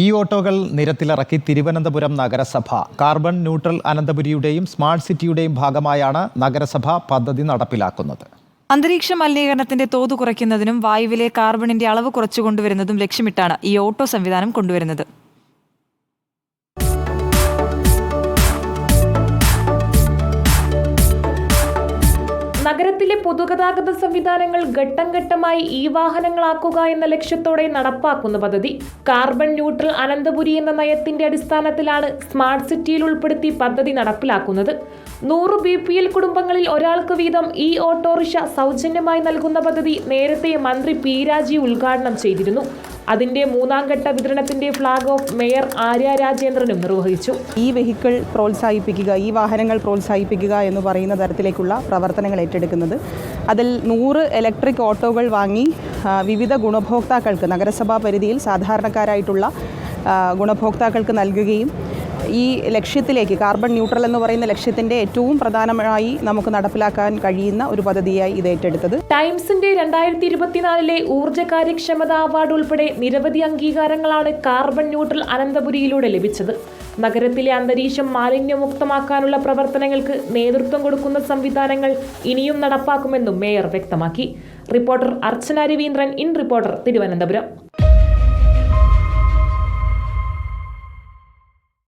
E ഓട്ടോകൾ നിരത്തിലിറക്കി തിരുവനന്തപുരം നഗരസഭ. Carbon neutral അനന്തപുരിയുടെയും സ്മാർട്ട് സിറ്റിയുടെയും ഭാഗമായാണ് നഗരസഭ പദ്ധതി നടപ്പിലാക്കുന്നത്. അന്തരീക്ഷ മലിനീകരണത്തിന്റെ തോത് കുറയ്ക്കുന്നതിനും വായുവിലെ കാർബണിന്റെ അളവ് കുറച്ചു കൊണ്ടുവരുന്നതും ലക്ഷ്യമിട്ടാണ് ഈ ഓട്ടോ സംവിധാനം കൊണ്ടുവരുന്നത്. നഗരത്തിലെ പൊതുഗതാഗത സംവിധാനങ്ങൾ ഘട്ടം ഘട്ടമായി ഈ വാഹനങ്ങളാക്കുക എന്ന ലക്ഷ്യത്തോടെ നടപ്പാക്കുന്ന പദ്ധതി കാർബൺ ന്യൂട്രൽ അനന്തപുരി എന്ന നയത്തിന്റെ അടിസ്ഥാനത്തിലാണ് സ്മാർട്ട് സിറ്റിയിൽ ഉൾപ്പെടുത്തി പദ്ധതി നടപ്പിലാക്കുന്നത്. നൂറ് ബി പി എൽ കുടുംബങ്ങളിൽ ഒരാൾക്ക് വീതം ഈ ഓട്ടോറിക്ഷ സൗജന്യമായി നൽകുന്ന പദ്ധതി നേരത്തെ മന്ത്രി പി രാജീവ് ഉദ്ഘാടനം ചെയ്തിരുന്നു. അതിന്റെ മൂന്നാം ഘട്ട വിതരണത്തിന്റെ ഫ്ളാഗ് ഓഫ് മേയർ ആര്യ രാജേന്ദ്രനും നിർവഹിച്ചു. ഈ വെഹിക്കിൾ പ്രോത്സാഹിപ്പിക്കുക ഈ വാഹനങ്ങൾ പ്രോത്സാഹിപ്പിക്കുക എന്ന് പറയുന്ന തരത്തിലേക്കുള്ള പ്രവർത്തനങ്ങൾ ഏറ്റെടുക്കുന്നത്. അതിൽ നൂറ് ഇലക്ട്രിക് ഓട്ടോകൾ വാങ്ങി വിവിധ ഗുണഭോക്താക്കൾക്ക് നഗരസഭാ പരിധിയിൽ സാധാരണക്കാരായിട്ടുള്ള ഗുണഭോക്താക്കൾക്ക് നൽകുകയും ഈ ലക്ഷ്യത്തിലേക്ക് കാർബൺ ന്യൂട്രൽ എന്ന് പറയുന്ന ലക്ഷ്യത്തിന്റെ ഏറ്റവും പ്രധാനമായി നമുക്ക് നടപ്പിലാക്കാൻ കഴിയുന്ന ഒരു പദ്ധതിയായി ഇത് ഏറ്റെടുത്തത്. ടൈംസിന്റെ രണ്ടായിരത്തി ഇരുപത്തിനാലിലെ ഊർജ കാര്യക്ഷമത അവാർഡ് ഉൾപ്പെടെ നിരവധി അംഗീകാരങ്ങളാണ് കാർബൺ ന്യൂട്രൽ അനന്തപുരിയിലൂടെ ലഭിച്ചത്. നഗരത്തിലെ അന്തരീക്ഷം മാലിന്യമുക്തമാക്കാനുള്ള പ്രവർത്തനങ്ങൾക്ക് നേതൃത്വം കൊടുക്കുന്ന സംവിധാനങ്ങൾ ഇനിയും നടപ്പാക്കുമെന്നും മേയർ വ്യക്തമാക്കി. Reporter Archana Raveendran in reporter Thiruvananthapuram.